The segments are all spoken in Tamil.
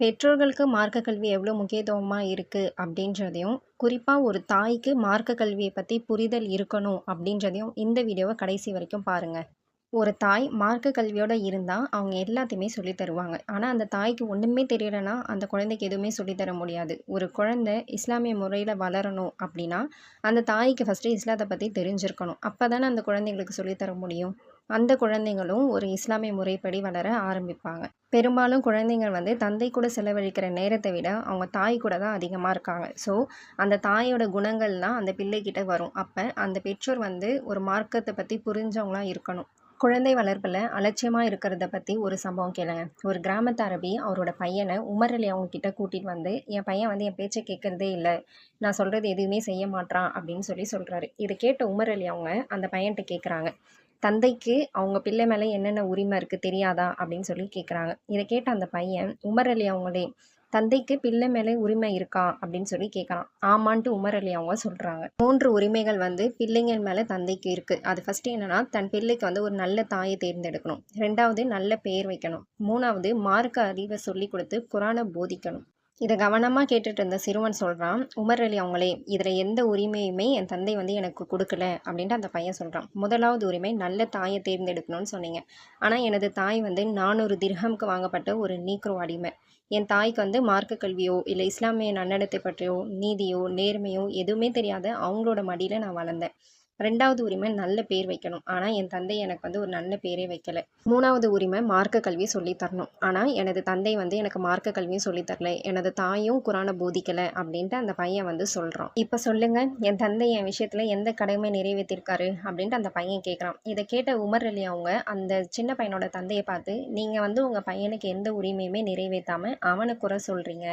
பெற்றோர்களுக்கு மார்க்க கல்வி எவ்வளோ முக்கியத்துவமாக இருக்குது அப்படின்றதையும் குறிப்பாக ஒரு தாய்க்கு மார்க்க கல்வியை பற்றி புரிதல் இருக்கணும் அப்படின்றதையும் இந்த வீடியோவை கடைசி வரைக்கும் பாருங்கள் ஒரு தாய் மார்க்க கல்வியோடு இருந்தால் அவங்க எல்லாத்தையுமே சொல்லித் தருவாங்க. ஆனால் அந்த தாய்க்கு ஒன்றுமே தெரியலைன்னா அந்த குழந்தைக்கு எதுவுமே சொல்லித்தர முடியாது. ஒரு குழந்தை இஸ்லாமிய முறையில் வளரணும் அப்படின்னா அந்த தாய்க்கு ஃபஸ்ட்டு இஸ்லாத்தை பற்றி தெரிஞ்சிருக்கணும். அப்போ தானே அந்த குழந்தைங்களுக்கு சொல்லித்தர முடியும். அந்த குழந்தைங்களும் ஒரு இஸ்லாமிய முறைப்படி வளர ஆரம்பிப்பாங்க. பெரும்பாலும் குழந்தைங்கள் வந்து தந்தை கூட செலவழிக்கிற நேரத்தை விட அவங்க தாய் கூட தான் அதிகமாக இருக்காங்க. ஸோ அந்த தாயோட குணங்கள்லாம் அந்த பிள்ளைக்கிட்ட வரும். அப்போ அந்த பெற்றோர் வந்து ஒரு மார்க்கத்தை பற்றி புரிஞ்சவங்களாம் இருக்கணும். குழந்தை வளர்ப்பில் அலட்சியமாக இருக்கிறத பற்றி ஒரு சம்பவம் கேளுங்க. ஒரு கிராமத்து அரபி அவரோட பையனை உமரலி அவங்க கிட்ட கூட்டிகிட்டு வந்து என் பையன் வந்து என் பேச்சை கேட்குறதே இல்லை. நான் சொல்கிறது எதுவுமே செய்ய மாட்டான் அப்படின்னு சொல்லி சொல்கிறாரு இதை கேட்ட உமரலி அவங்க அந்த பையன்கிட்ட கேட்குறாங்க தந்தைக்கு அவங்க பிள்ளை மேலே என்னென்ன உரிமை இருக்குது தெரியாதா? அப்படின்னு சொல்லி கேட்குறாங்க இதை கேட்ட அந்த பையன் உமர் அலி அவங்களே தந்தைக்கு பிள்ளை மேலே உரிமை இருக்கா? அப்படின்னு சொல்லி கேட்குறான் ஆமான்ட்டு உமர் அலி அவங்க சொல்கிறாங்க மூன்று உரிமைகள் வந்து பிள்ளைங்கள் மேலே தந்தைக்கு இருக்குது அது ஃபஸ்ட்டு என்னென்னா தன் பிள்ளைக்கு வந்து ஒரு நல்ல தாயை தேர்ந்தெடுக்கணும். ரெண்டாவது நல்ல பெயர் வைக்கணும். மூணாவது மார்க்க அறிவை சொல்லி கொடுத்து குரானை போதிக்கணும். இதை கவனமாக கேட்டுட்டு இருந்த சிறுவன் சொல்கிறான் உமர் அலி அவங்களே இதில் எந்த உரிமையுமே என் தந்தை வந்து எனக்கு கொடுக்கல அப்படின்ட்டு அந்த பையன் சொல்கிறான் முதலாவது உரிமை நல்ல தாயை தேர்ந்தெடுக்கணும்னு சொன்னீங்க. ஆனால் எனது தாய் வந்து நானூறு திர்ஹம்க்கு வாங்கப்பட்ட ஒரு நீக்ரோ அடிமை. என் தாய்க்கு வந்து மார்க்க கல்வியோ இல்லை இஸ்லாமிய நன்னடத்தை பற்றியோ நீதியோ நேர்மையோ எதுவுமே தெரியாத அவங்களோட மடியில் நான் வளர்ந்தேன். ரெண்டாவது உரிமை நல்ல பேர் வைக்கணும். ஆனால் என் தந்தை எனக்கு வந்து ஒரு நல்ல பேரே வைக்கல. மூணாவது உரிமை மார்க்க கல்வி சொல்லித்தரணும் ஆனால் எனது தந்தை வந்து எனக்கு மார்க்க கல்வியும் சொல்லித்தரல தரல. எனது தாயும் குரானை போதிக்கலை அப்படின்ட்டு அந்த பையன் வந்து சொல்கிறான் இப்போ சொல்லுங்க என் தந்தை என் விஷயத்தில் எந்த கடமை நிறைவேற்றிருக்காரு அப்படின்ட்டு அந்த பையன் கேட்குறான் இதை கேட்ட உமர் அலி அவங்க அந்த சின்ன பையனோட தந்தையை பார்த்து நீங்கள் வந்து உங்கள் பையனுக்கு எந்த உரிமையுமே நிறைவேற்றாமல் அவனை குறை சொல்கிறீங்க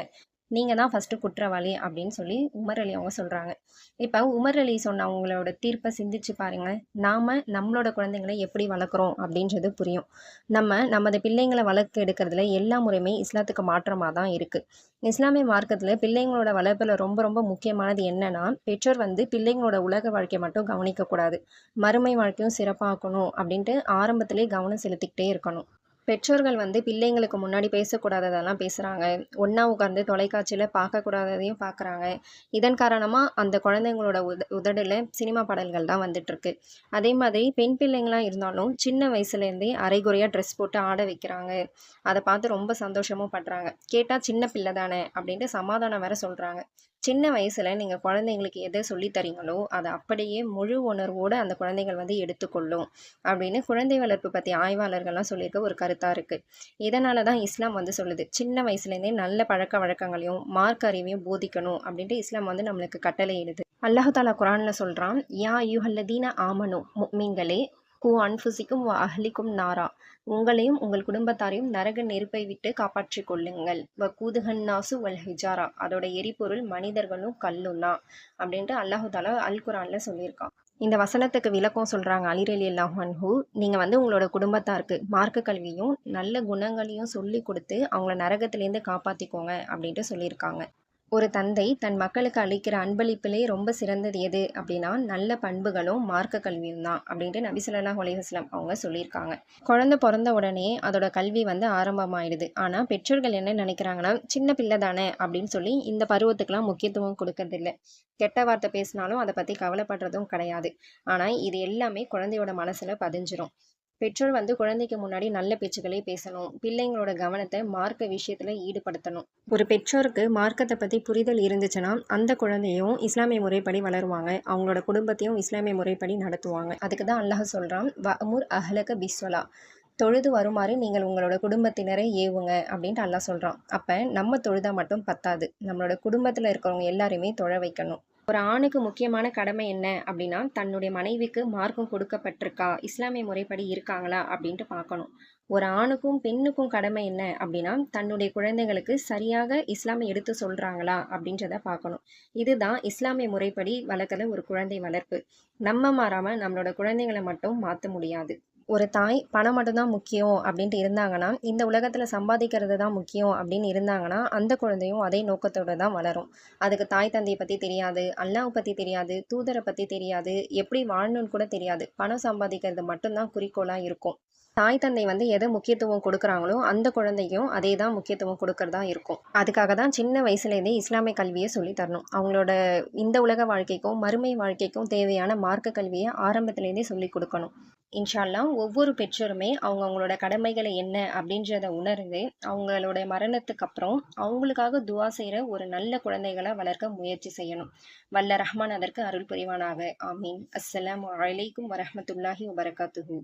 நீங்கள் தான் ஃபஸ்ட்டு குற்றவாளி அப்படின்னு சொல்லி உமர் அலி அவங்க சொல்கிறாங்க இப்போ உமர் அலி சொன்ன அவங்களோட தீர்ப்பை சிந்திச்சு பாருங்கள் நாம் நம்மளோட குழந்தைங்களை எப்படி வளர்க்குறோம் அப்படின்றது புரியும். நம்ம நமது பிள்ளைங்களை வளர்க்க எடுக்கிறதுல எல்லா முறையுமே இஸ்லாத்துக்கு மாற்றமாக தான் இருக்குது இஸ்லாமிய மார்க்கத்தில் பிள்ளைங்களோட வளர்ப்பில் ரொம்ப ரொம்ப முக்கியமானது என்னென்னா பெற்றோர் வந்து பிள்ளைங்களோட உலக வாழ்க்கையை மட்டும் கவனிக்கக்கூடாது. மறுமை வாழ்க்கையும் சிறப்பாக்கணும் அப்படின்ட்டு ஆரம்பத்திலே கவனம் செலுத்திக்கிட்டே இருக்கணும். பெற்றோர்கள் வந்து பிள்ளைங்களுக்கு முன்னாடி பேசக்கூடாததெல்லாம் பேசுகிறாங்க ஒன்றா உட்காந்து தொலைக்காட்சியில் பார்க்கக்கூடாததையும் பார்க்குறாங்க. இதன் காரணமாக அந்த குழந்தைங்களோட உத உதடில் சினிமா பாடல்கள் தான் வந்துட்டுருக்கு. அதே மாதிரி பெண் பிள்ளைங்களாம் இருந்தாலும் சின்ன வயசுலேருந்தே அரைகுறையாக ட்ரெஸ் போட்டு ஆட வைக்கிறாங்க. அதை பார்த்து ரொம்ப சந்தோஷமும் படுறாங்க. கேட்டால் சின்ன பிள்ளை தானே அப்படின்ட்டு சமாதானம் வேற சொல்கிறாங்க சின்ன வயசில் நீங்கள் குழந்தைங்களுக்கு எதை சொல்லி தரீங்களோ அதை அப்படியே முழு உணர்வோடு அந்த குழந்தைகள் வந்து எடுத்துக்கொள்ளும். அப்படின்னு குழந்தை வளர்ப்பு பற்றி ஆய்வாளர்கள்லாம் சொல்லியிருக்க ஒரு கருத்தாக இருக்குது இதனால தான் இஸ்லாம் வந்து சொல்லுது. சின்ன வயசுலேருந்தே நல்ல பழக்க வழக்கங்களையும் மார்க் அறிவையும் போதிக்கணும் அப்படின்ட்டு இஸ்லாம் வந்து நம்மளுக்கு கட்டளை இடுது அல்லாஹாலா குரானில் சொல்கிறான் யா யுஹல்லதீன ஆமனு மீன்களே கு அன்புசிக்கும் அகலிக்கும் நாரா. உங்களையும் உங்கள் குடும்பத்தாரையும் நரக நெருப்பை விட்டு காப்பாற்றிக் கொள்ளுங்கள். வ கூதுகன்னாசு வல் ஹிஜாரா. அதோட எரிபொருள் மனிதர்களும் கல்லும் தான் அப்படின்ட்டு அல்லாஹு தாலா அல் குரானில் சொல்லியிருக்கான் இந்த வசனத்துக்கு விளக்கம் சொல்கிறாங்க அலிரலி அல்லாஹன்ஹூ நீங்கள் வந்து உங்களோட குடும்பத்தாருக்கு மார்க்க கல்வியும் நல்ல குணங்களையும் சொல்லி கொடுத்து அவங்கள நரகத்துலேருந்து காப்பாற்றிக்கோங்க அப்படின்ட்டு சொல்லியிருக்காங்க. ஒரு தந்தை தன் மக்களுக்கு அளிக்கிற அன்பளிப்பிலே ரொம்ப சிறந்தது எது அப்படின்னா நல்ல பண்புகளும் மார்க்க கல்வியும் தான் அப்படின்ட்டு நபிசுல்லா ஒலிவஸ்லாம் அவங்க சொல்லியிருக்காங்க. குழந்தை பிறந்த உடனே அதோட கல்வி வந்து ஆரம்பமாயிடுது. ஆனால் பெற்றோர்கள் என்ன நினைக்கிறாங்கன்னா சின்ன பிள்ளை தானே அப்படின்னு சொல்லி இந்த பருவத்துக்கெல்லாம் முக்கியத்துவம் கொடுக்கறதில்ல. கெட்ட வார்த்தை பேசினாலும் அதை பற்றி கவலைப்படுறதும் கிடையாது. ஆனால் இது எல்லாமே குழந்தையோட மனசில் பதிஞ்சிரும். பெற்றோர் வந்து குழந்தைக்கு முன்னாடி நல்ல பேச்சுக்களே பேசணும். பிள்ளைங்களோட கவனத்தை மார்க்க விஷயத்தில் ஈடுபடுத்தணும். ஒரு பெற்றோருக்கு மார்க்கத்தை பற்றி புரிதல் இருந்துச்சுன்னா அந்த குழந்தையும் இஸ்லாமிய முறைப்படி வளருவாங்க. அவங்களோட குடும்பத்தையும் இஸ்லாமிய முறைப்படி நடத்துவாங்க. அதுக்கு தான் அல்லாஹ் சொல்கிறான் வமுர் அஹ்லக பிஸ்வலா. தொழுது வருமாறு நீங்கள் உங்களோட குடும்பத்தினரை ஏவுங்க அப்படின்ட்டு அல்லாஹ் சொல்கிறான் அப்போ நம்ம தொழுதா மட்டும் பத்தாது. நம்மளோட குடும்பத்தில் இருக்கிறவங்க எல்லாருமே தொழ வைக்கணும். ஒரு ஆணுக்கு முக்கியமான கடமை என்ன அப்படின்னா தன்னுடைய மனைவிக்கு மார்க்கம் கொடுக்கப்பட்டிருக்கா இஸ்லாமிய முறைப்படி இருக்காங்களா அப்படின்ட்டு பார்க்கணும். ஒரு ஆணுக்கும் பெண்ணுக்கும் கடமை என்ன அப்படின்னா தன்னுடைய குழந்தைங்களுக்கு சரியாக இஸ்லாமை எடுத்து சொல்கிறாங்களா அப்படின்றத பார்க்கணும். இதுதான் இஸ்லாமிய முறைப்படி வளர்க்குற ஒரு குழந்தை வளர்ப்பு. நம்ம மாறாமல் நம்மளோட குழந்தைங்களை மட்டும் மாற்ற முடியாது. ஒரு தாய் பணம் மட்டும்தான் முக்கியம் அப்படின்ட்டு இருந்தாங்கன்னா இந்த உலகத்தில் சம்பாதிக்கிறது தான் முக்கியம் அப்படின்னு இருந்தாங்கன்னா அந்த குழந்தையும் அதே நோக்கத்தோடு தான் வளரும். அதுக்கு தாய் தந்தையை பற்றி தெரியாது அல்லாவை பற்றி தெரியாது தூதரை பற்றி தெரியாது எப்படி வாழணும்னு கூட தெரியாது. பணம் சம்பாதிக்கிறது மட்டும்தான் குறிக்கோளாக இருக்கும். தாய் தந்தை வந்து எதை முக்கியத்துவம் கொடுக்குறாங்களோ அந்த குழந்தையும் அதே தான் முக்கியத்துவம் கொடுக்கறதா இருக்கும். அதுக்காக தான் சின்ன வயசுலேருந்தே இஸ்லாமிய கல்வியை சொல்லித் தரணும். அவங்களோட இந்த உலக வாழ்க்கைக்கும் மறுமை வாழ்க்கைக்கும் தேவையான மார்க்க கல்வியை ஆரம்பத்துலேருந்தே சொல்லிக் கொடுக்கணும். இன்ஷால்லாம் ஒவ்வொரு பெற்றோருமே அவங்க அவங்களோட கடமைகளை என்ன அப்படின்றத உணர்ந்து அவங்களோட மரணத்துக்கு அப்புறம் அவங்களுக்காக துவா செய்கிற ஒரு நல்ல குழந்தைகளை வளர்க்க முயற்சி செய்யணும். வல்ல ரஹ்மான் அதற்கு அருள் புரிவானாக. ஆமீன். அஸ்ஸலாம் அலைக்கும் வரமத்துல்லாஹி வபரகாத்துஹூ.